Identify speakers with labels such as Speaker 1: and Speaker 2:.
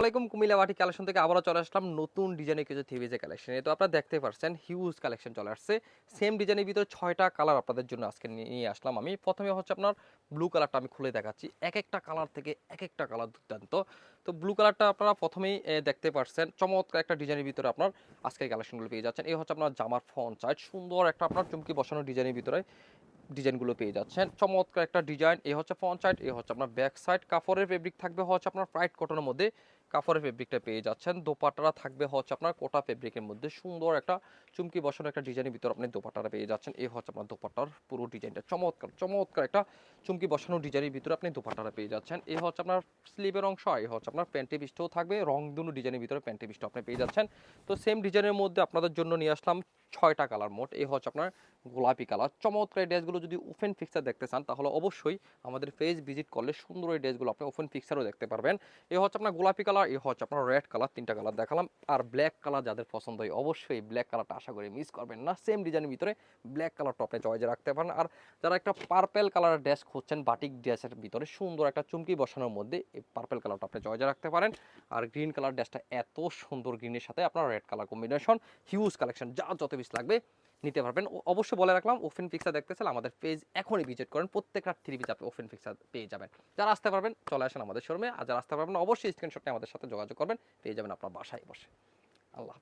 Speaker 1: আসসালামাইকুম কুমিল্লা বাটি কালেকশন থেকে আবারও চলে আসলাম নতুন ডিজাইনের কিছু থিবিজে কালেকশন তো আপনারা দেখতে পাচ্ছেন হিউজ কালেকশন চলে আসছে। সেম ডিজাইনের ভিতরে ছয়টা কালার আপনাদের জন্য আজকে নিয়ে আসলাম আমি। প্রথমে হচ্ছে আপনার ব্লু কালারটা আমি খুলে দেখাচ্ছি। এক একটা কালার থেকে এক একটা কালার দুর্দান্ত। তো ব্লু কালারটা আপনারা প্রথমেই দেখতে পাচ্ছেন চমৎকার একটা ডিজাইনের ভিতরে আপনার আজকের কালেকশনগুলো পেয়ে যাচ্ছেন। এই হচ্ছে আপনার জামার ফ্রন্ট সাইড সুন্দর একটা আপনার চুমকি বসানো ডিজাইনের ভিতরে ডিজাইনগুলো পেয়ে যাচ্ছেন। চমৎকার একটা ডিজাইন এ হচ্ছে ফ্রন্ট সাইড এ হচ্ছে আপনার ব্যাক সাইড কাপড়ের ফেব্রিক থাকবে হচ্ছে আপনার ফ্রাইড কটনের মধ্যে। কাপড়ের ফেব্রিকটা পেয়ে যাচ্ছেন। দোপাট্টারা থাকবে হচ্ছে আপনার কোটা ফেব্রিকের মধ্যে। সুন্দর একটা চুমকি বসানো একটা ডিজাইনের ভিতরে আপনি দোপাট্টারা পেয়ে যাচ্ছেন। এই হচ্ছে আপনার দোপাট্টার পুরো ডিজাইনটা চমৎকার চমৎকার একটা চুমকি বসানো ডিজাইনের ভিতরে আপনি দোপাট্টারা পেয়ে যাচ্ছেন। এই হচ্ছে আপনার স্লিভের অংশ এই হচ্ছে আপনার প্যান্টি পিসটাও থাকবে। রং দুনো ডিজাইনের ভিতরে প্যান্টি পিসটা আপনি পেয়ে যাচ্ছেন। তো সেম ডিজাইনের মধ্যে আপনাদের জন্য নিয়ে আসলাম ছয়টা কালার মোট। এই হচ্ছে আপনার গোলাপি কালার। চমৎকার এই ড্রেসগুলো যদি ওপেন ফিক্সার দেখতে চান, তাহলে অবশ্যই আমাদের পেজ ভিজিট করলে সুন্দর এই ড্রেসগুলো আপনি ওপেন ফিক্সারও দেখতে পারবেন। এ হচ্ছে আপনার গোলাপি কালার এ হচ্ছে আপনার রেড কালার, তিনটা কালার দেখালাম। আর ব্ল্যাক কালার যাদের পছন্দ হয়, অবশ্যই ব্ল্যাক কালারটা আশা করি মিস করবেন না। সেম ডিজাইনের ভিতরে ব্ল্যাক কালারটা আপনি চয়েজে রাখতে পারেন। আর যারা একটা পার্পেল কালারের ড্রেস খুঁজছেন বাটিক ড্রেসের ভিতরে সুন্দর একটা চুমকি বসানোর মধ্যে এই পার্পেল কালারটা আপনি চয়েজে রাখতে পারেন। আর গ্রিন কালার ড্রেসটা এত সুন্দর গ্রিনের সাথে আপনার red colour combination huge collection যা যত পিস লাগবে, নিতে পারবেন। অবশ্যই বলে রাখলাম ওপেন ফিক্সার দেখতে আমাদের পেজ এখনই ভিজিট করেন। প্রত্যেকটা থ্রি পিস আপনি ওপেন ফিক্সার পেয়ে যাবেন। যারা আসতে পারবেন, চলে আসেন আমাদের শোরুমে আর যারা আসতে পারবেন অবশ্যই স্ক্রিনশটে আমাদের সাথে যোগাযোগ করবেন। পেয়ে যাবেন আপনার বাসায় বসে। আল্লাহ